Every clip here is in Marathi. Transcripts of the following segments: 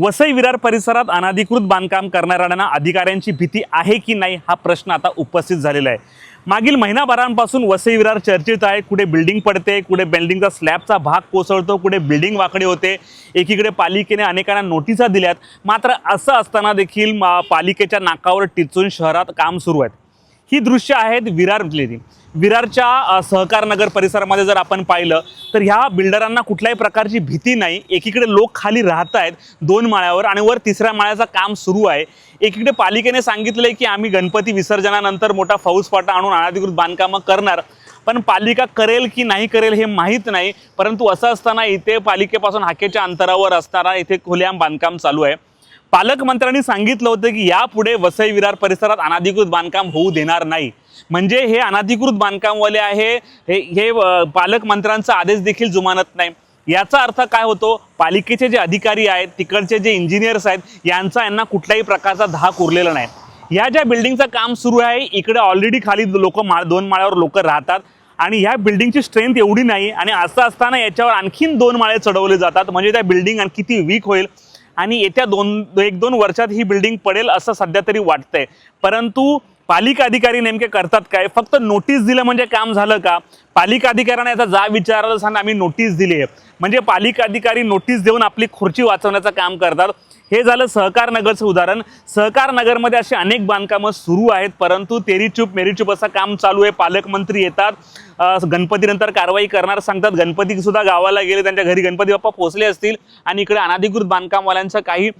वसई विरार परिसरात अनाधिकृत बांधकाम करणाऱ्यांना अधिकाऱ्यांची भीती आहे की नाही हा प्रश्न आता उपस्थित झालेला आहे. मागील महिनाभरांपासून वसई विरार चर्चेत आहे. कुठे बिल्डिंग पडते कुठे बिल्डिंगचा स्लॅबचा भाग कोसळतो कुठे बिल्डिंग वाकडे होते. एकीकडे पालिकेने अनेकांना नोटिसा दिल्यात. मात्र असं असताना देखील मा- पालिकेच्या नाकावर टिचून शहरात काम सुरू आहेत. ही दृश्य आहेत विरारलेली विरारच्या सहकारनगर सहकार नगर परिसरामध्ये जर आपण पाहिलं तर ह्या बिल्डरांना कुठल्याही प्रकारची भीती नाही. एकीकडे लोक खाली राहत आहेत दोन माळ्यावर आणि वर तिसऱ्या माळ्याचं काम सुरू आहे. एकीकडे पालिकेने सांगितलं आहे की आम्ही गणपती विसर्जनानंतर मोठा फौजफाटा आणून अनाधिकृत बांधकामं करणार. पण पालिका करेल की नाही करेल हे माहीत नाही परंतु असं असताना इथे पालिकेपासून हाकेच्या अंतरावर असताना इथे खुलेआम बांधकाम चालू आहे. पालकमंत्र्यांनी सांगितलं होतं की यापुढे वसई विरार परिसरात अनधिकृत बांधकाम होऊ देणार नाही. म्हणजे हे अनाधिकृत बांधकामवाले आहे हे हे पालकमंत्र्यांचा आदेश देखील जुमानत नाही. याचा अर्थ काय होतो? पालिकेचे जे अधिकारी आहेत तिकडचे जे इंजिनियर्स आहेत यांचा यांना कुठल्याही प्रकारचा धाक उरलेला नाही. या ज्या बिल्डिंगचं काम सुरू आहे इकडे ऑलरेडी खाली लोक माळ दोन माळ्यावर लोक राहतात आणि ह्या बिल्डिंगची स्ट्रेंथ एवढी नाही आणि असं असताना याच्यावर आणखीन दोन माळे चढवले जातात. म्हणजे त्या बिल्डिंग आणखी किती वीक होईल. आणि येत्या दोन एक दोन वर्षात ही बिल्डिंग पडेल असं सध्या तरी वाटतंय. परंतु पालिका अधिकारी नेमके करतात काय? फक्त नोटीस दिलं म्हणजे काम झालं का? पालिका अधिकाऱ्यांना याचा जा विचारायला सांगा आम्ही नोटीस दिली आहे. म्हणजे पालिका अधिकारी नोटीस देऊन आपली खुर्ची वाचवण्याचं काम करतात. हे झालं सहकार नगरचं उदाहरण. सहकार नगरमध्ये अशी अनेक बांधकामं सुरू आहेत परंतु तेरी चूप मेरी चूप असं काम चालू आहे. पालकमंत्री येतात. गणपतीनंतर कारवाई करणार सांगतात. गणपती सुद्धा गावाला गेले त्यांच्या घरी गणपती बाप्पा पोहोचले असतील आणि इकडे अनधिकृत बांधकामवाल्यांचं काही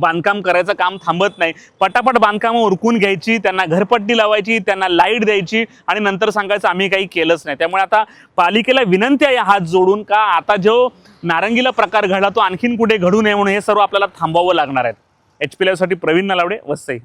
बांधकाम करायचं काम थांबत नाही. पटापट बांधकामं उरकून घ्यायची त्यांना घरपट्टी लावायची त्यांना लाइट द्यायची आणि नंतर सांगायचं आम्ही काही केलंच नाही. त्यामुळे आता पालिकेला विनंती आहे हात जोडून का आता जो नारंगीला प्रकार घडला तो आणखीन कुठे घडू नये म्हणून हे सर्व आपल्याला थांबवावं लागणार आहे. एच पी लाईव्हसाठी प्रवीण नलावडे वसई.